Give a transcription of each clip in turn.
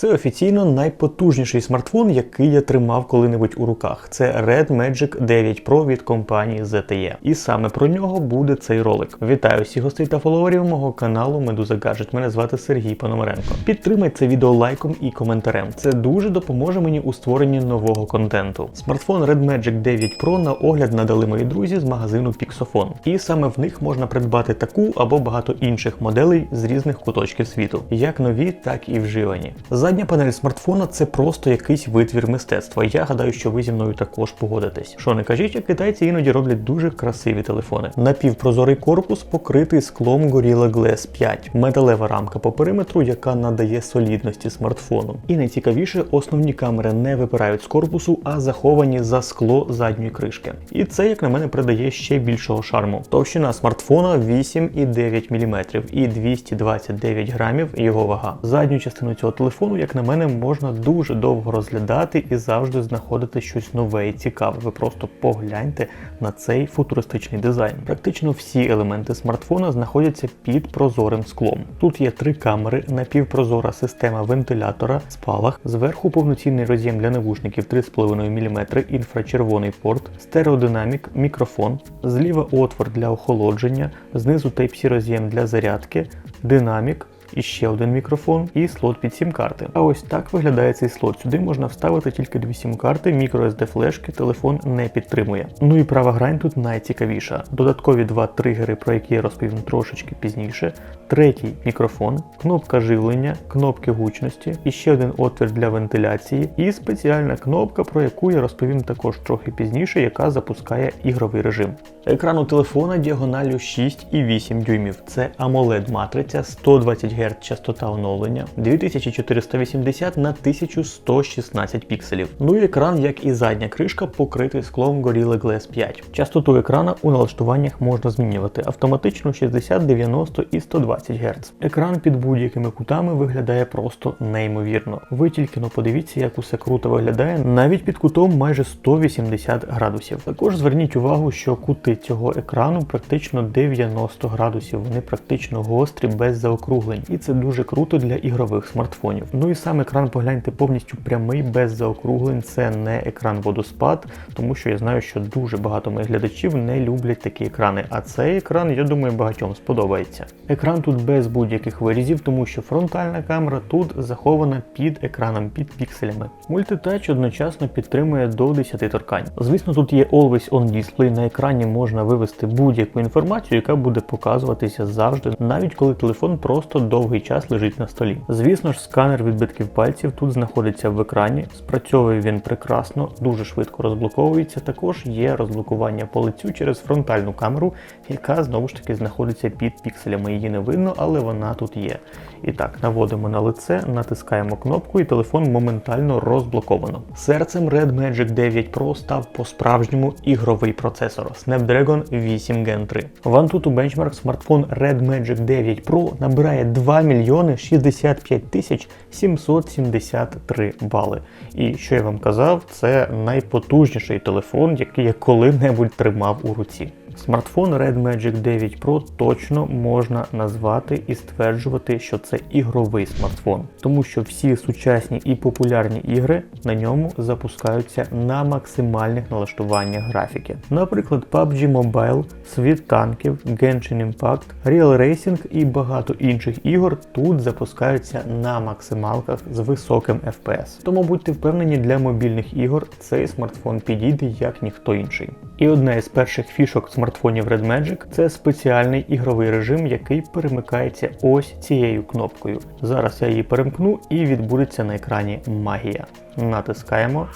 Це офіційно найпотужніший смартфон, який я тримав коли-небудь у руках. Це Red Magic 9 Pro від компанії ZTE. І саме про нього буде цей ролик. Вітаю всіх гостей та фоловерів мого каналу Медуза Gadget. Мене звати Сергій Пономаренко. Підтримай це відео лайком і коментарем. Це дуже допоможе мені у створенні нового контенту. Смартфон Red Magic 9 Pro на огляд надали мої друзі з магазину Pixofon. І саме в них можна придбати таку або багато інших моделей з різних куточків світу, як нові, так і вживані. Задня панель смартфона це просто якийсь витвір мистецтва. Я гадаю, що ви зі мною також погодитесь. Що не кажіть, китайці іноді роблять дуже красиві телефони. Напівпрозорий корпус покритий склом Gorilla Glass 5, металева рамка по периметру, яка надає солідності смартфону. І найцікавіше, основні камери не випирають з корпусу, а заховані за скло задньої кришки. І це, як на мене, придає ще більшого шарму. Товщина смартфона 8,9 мм і 229 грамів його вага. Задню частину цього телефону, як на мене, можна дуже довго розглядати і завжди знаходити щось нове і цікаве. Ви просто погляньте на цей футуристичний дизайн. Практично всі елементи смартфона знаходяться під прозорим склом. Тут є три камери, напівпрозора система вентилятора, спалах, зверху повноцінний роз'єм для навушників 3,5 мм, інфрачервоний порт, стереодинамік, мікрофон, зліва отвор для охолодження, знизу Type-C роз'єм для зарядки, динамік. І ще один мікрофон і слот під сім-карти. А ось так виглядає цей слот. Сюди можна вставити тільки дві сім-карти, microSD флешки телефон не підтримує. Ну і права грань тут найцікавіша. Додаткові два тригери, про які я розповім трошечки пізніше. Третій мікрофон, кнопка живлення, кнопки гучності, і ще один отвір для вентиляції, і спеціальна кнопка, про яку я розповім також трохи пізніше, яка запускає ігровий режим. Екран у телефона діагоналю 6,8 дюймів. Це AMOLED матриця 120 Гц частота оновлення, 2480 на 1116 пікселів. Ну і екран, як і задня кришка, покритий склом Gorilla Glass 5. Частоту екрана у налаштуваннях можна змінювати автоматично 60, 90 і 120 Гц. Екран під будь-якими кутами виглядає просто неймовірно. Ви тільки но подивіться, як усе круто виглядає, навіть під кутом майже 180 градусів. Також зверніть увагу, що кути цього екрану практично 90 градусів. Вони практично гострі без заокруглень, і це дуже круто для ігрових смартфонів. Ну і сам екран погляньте повністю прямий, без заокруглень. Це не екран водоспад, тому що я знаю, що дуже багато моїх глядачів не люблять такі екрани. А цей екран, я думаю, багатьом сподобається. Екран тут без будь-яких вирізів, тому що фронтальна камера тут захована під екраном, під пікселями. Мультитач одночасно підтримує до 10 торкань. Звісно, тут є Always On Display. На екрані можна вивести будь-яку інформацію, яка буде показуватися завжди, навіть коли телефон просто довгий час лежить на столі. Звісно ж, сканер відбитків пальців тут знаходиться в екрані. Спрацьовує він прекрасно, дуже швидко розблоковується. Також є розблокування по лицю через фронтальну камеру, яка знову ж таки знаходиться під пікселями. Її не видно, але вона тут є. І так, наводимо на лице, натискаємо кнопку, і телефон моментально розблоковано. Серцем Red Magic 9 Pro став по-справжньому ігровий процесор Snapdragon 8 Gen 3. В Antutu Benchmark смартфон Red Magic 9 Pro набирає 2 мільйони 65 тисяч 773 бали. І що я вам казав, це найпотужніший телефон, який я коли-небудь тримав у руці. Смартфон Red Magic 9 Pro точно можна назвати і стверджувати, що це ігровий смартфон, тому що всі сучасні і популярні ігри на ньому запускаються на максимальних налаштуваннях графіки. Наприклад, PUBG Mobile, Світ танків, Genshin Impact, Real Racing і багато інших ігор тут запускаються на максималках з високим FPS. Тому будьте впевнені, для мобільних ігор цей смартфон підійде як ніхто інший. І одна із перших фішок смартфонів Red Magic це спеціальний ігровий режим, який перемикається ось цією кнопкою. Зараз я її перемкну і відбудеться на екрані магія. Натискаємо.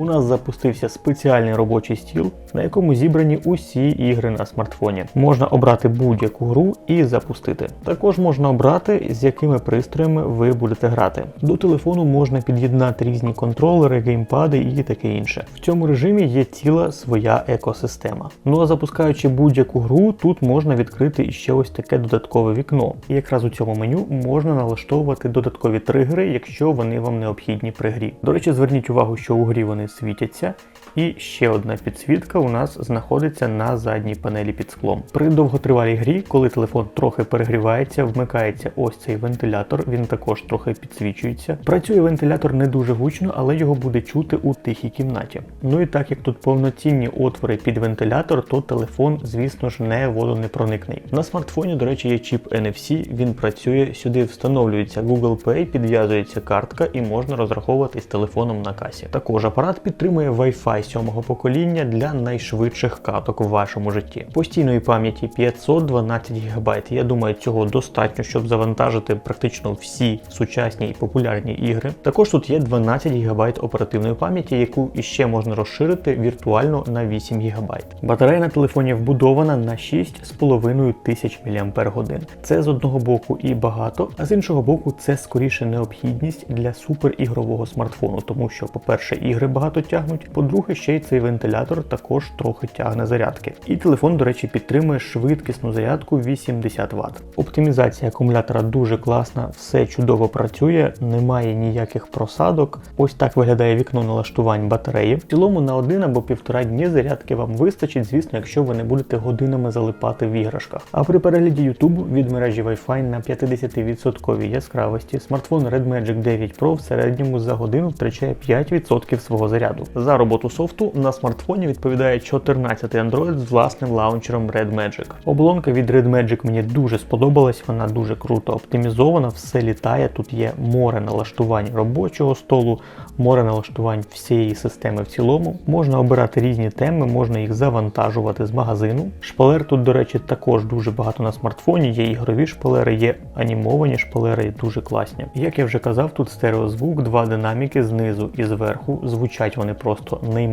У нас запустився спеціальний робочий стіл, на якому зібрані усі ігри на смартфоні. Можна обрати будь-яку гру і запустити. Також можна обрати, з якими пристроями ви будете грати. До телефону можна під'єднати різні контролери, геймпади і таке інше. В цьому режимі є ціла своя екосистема. Ну а запускаючи будь-яку гру, тут можна відкрити ще ось таке додаткове вікно. І якраз у цьому меню можна налаштовувати додаткові тригери, якщо вони вам необхідні при грі. До речі, зверніть увагу, що у грі вони світяться. І ще одна підсвітка у нас знаходиться на задній панелі під склом. При довготривалій грі, коли телефон трохи перегрівається, вмикається ось цей вентилятор, він також трохи підсвічується. Працює вентилятор не дуже гучно, але його буде чути у тихій кімнаті. Ну і так як тут повноцінні отвори під вентилятор, то телефон, звісно ж, не водонепроникний. На смартфоні, до речі, є чіп NFC, він працює, сюди встановлюється Google Pay, підв'язується картка і можна розраховуватись телефоном на касі. Також апарат підтримує Wi-Fi сьомого покоління для найшвидших каток в вашому житті. Постійної пам'яті 512 ГБ. Я думаю, цього достатньо, щоб завантажити практично всі сучасні і популярні ігри. Також тут є 12 ГБ оперативної пам'яті, яку іще можна розширити віртуально на 8 ГБ. Батарея на телефоні вбудована на 6,5 тисяч мАч. Це з одного боку і багато, а з іншого боку, це скоріше необхідність для суперігрового смартфону, тому що, по-перше, ігри багато тягнуть, по-друге, ще й цей вентилятор також трохи тягне зарядки. І телефон, до речі, підтримує швидкісну зарядку 80 Вт. Оптимізація акумулятора дуже класна, все чудово працює, немає ніяких просадок. Ось так виглядає вікно налаштувань батареї. В цілому на один або півтора дні зарядки вам вистачить, звісно, якщо ви не будете годинами залипати в іграшках. А при перегляді YouTube від мережі Wi-Fi на 50% яскравості смартфон Red Magic 9 Pro в середньому за годину втрачає 5% свого заряду. За роботу софту на смартфоні відповідає 14 Android з власним лаунчером Red Magic. Оболонка від Red Magic мені дуже сподобалась, вона дуже круто оптимізована, все літає. Тут є море налаштувань робочого столу, море налаштувань всієї системи в цілому. Можна обирати різні теми, можна їх завантажувати з магазину. Шпалер тут, до речі, також дуже багато на смартфоні. Є ігрові шпалери, є анімовані шпалери, дуже класні. Як я вже казав, тут стереозвук, два динаміки знизу і зверху. Звучать вони просто неймовірно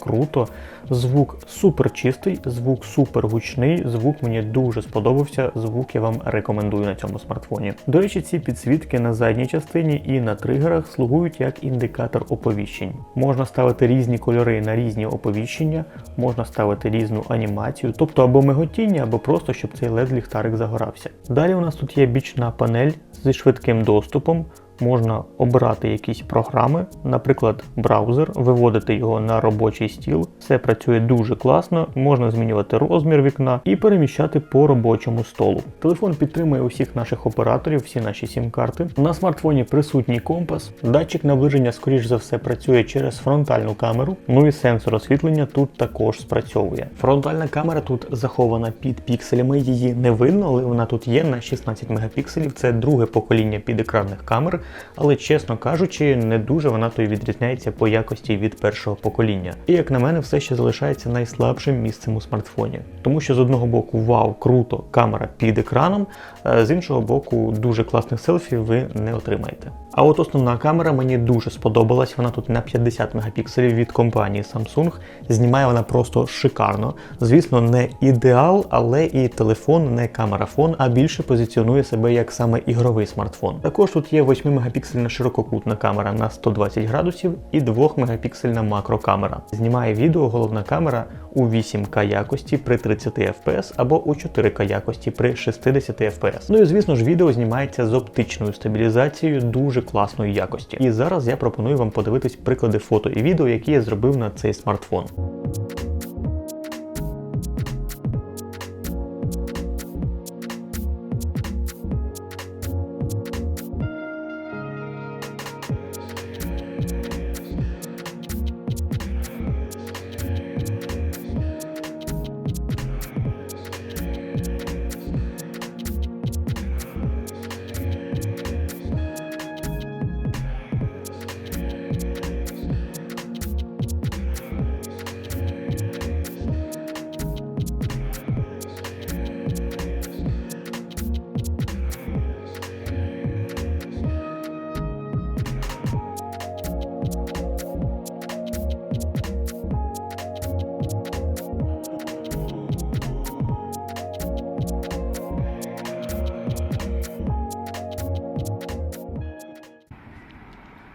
круто. Звук супер чистий, звук супер гучний. Звук мені дуже сподобався. Звук я вам рекомендую на цьому смартфоні. До речі, ці підсвітки на задній частині і на тригерах слугують як індикатор оповіщень. Можна ставити різні кольори на різні оповіщення, можна ставити різну анімацію, тобто або миготіння, або просто щоб цей led ліхтарик загорався. Далі у нас тут є бічна панель зі швидким доступом можна обирати якісь програми, наприклад, браузер, виводити його на робочий стіл. Все працює дуже класно, можна змінювати розмір вікна і переміщати по робочому столу. Телефон підтримує усіх наших операторів, всі наші сім-карти. На смартфоні присутній компас, датчик наближення, скоріш за все, працює через фронтальну камеру, ну і сенсор освітлення тут також спрацьовує. Фронтальна камера тут захована під пікселями, її не видно, але вона тут є на 16 мегапікселів. Це друге покоління підекранних камер але чесно кажучи, не дуже вона то й відрізняється по якості від першого покоління. І як на мене, все ще залишається найслабшим місцем у смартфоні. Тому що з одного боку, вау, круто, камера під екраном, з іншого боку, дуже класних селфі ви не отримаєте. А от основна камера мені дуже сподобалась. Вона тут на 50 мегапікселів від компанії Samsung. Знімає вона просто шикарно. Звісно, не ідеал, але і телефон не камерафон, а більше позиціонує себе як саме ігровий смартфон. Також тут є 8 мегапіксельна ширококутна камера на 120 градусів і 2 мегапіксельна макрокамера. Знімає відео головна камера у 8К якості при 30 FPS або у 4К якості при 60 FPS. Ну і звісно ж, відео знімається з оптичною стабілізацією дуже класної якості. І зараз я пропоную вам подивитись приклади фото і відео, які я зробив на цей смартфон.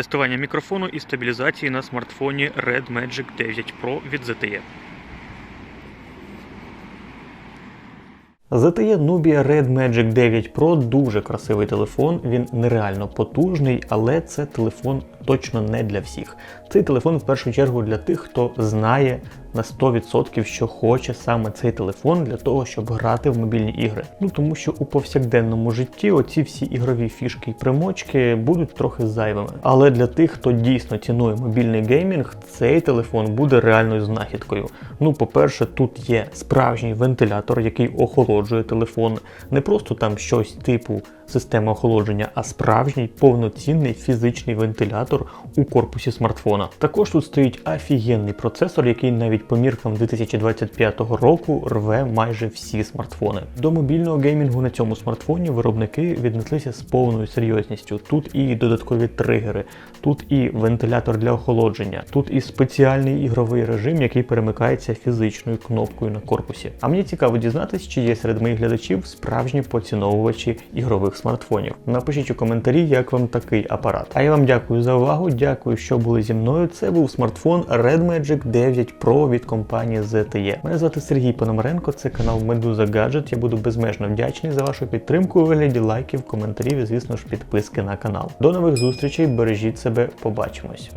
Тестування мікрофону і стабілізації на смартфоні Red Magic 9 Pro від ZTE. ZTE Nubia Red Magic 9 Pro дуже красивий телефон, він нереально потужний, але це телефон точно не для всіх. Цей телефон в першу чергу для тих, хто знає на 100%, що хоче саме цей телефон для того, щоб грати в мобільні ігри. Ну тому що у повсякденному житті оці всі ігрові фішки і примочки будуть трохи зайвими. Але для тих, хто дійсно цінує мобільний геймінг, цей телефон буде реальною знахідкою. Ну, по-перше, тут є справжній вентилятор, який охолоджує телефон, не просто там щось типу системи охолодження, а справжній повноцінний фізичний вентилятор у корпусі смартфона. Також тут стоїть офігенний процесор, який навіть по міркам 2025 року рве майже всі смартфони. До мобільного геймінгу на цьому смартфоні виробники віднеслися з повною серйозністю. Тут і додаткові тригери, тут і вентилятор для охолодження, тут і спеціальний ігровий режим, який перемикається фізичною кнопкою на корпусі. А мені цікаво дізнатись, чи є серед моїх глядачів справжні поціновувачі ігрових смартфонів. Напишіть у коментарі, як вам такий апарат. А я вам дякую за увагу. Дякую, що були зі мною. Це був смартфон Red Magic 9 Pro від компанії ZTE. Мене звати Сергій Пономаренко, це канал Медуза Гаджет. Я буду безмежно вдячний за вашу підтримку у вигляді лайків, коментарів і, звісно ж, підписки на канал. До нових зустрічей, бережіть себе, побачимось.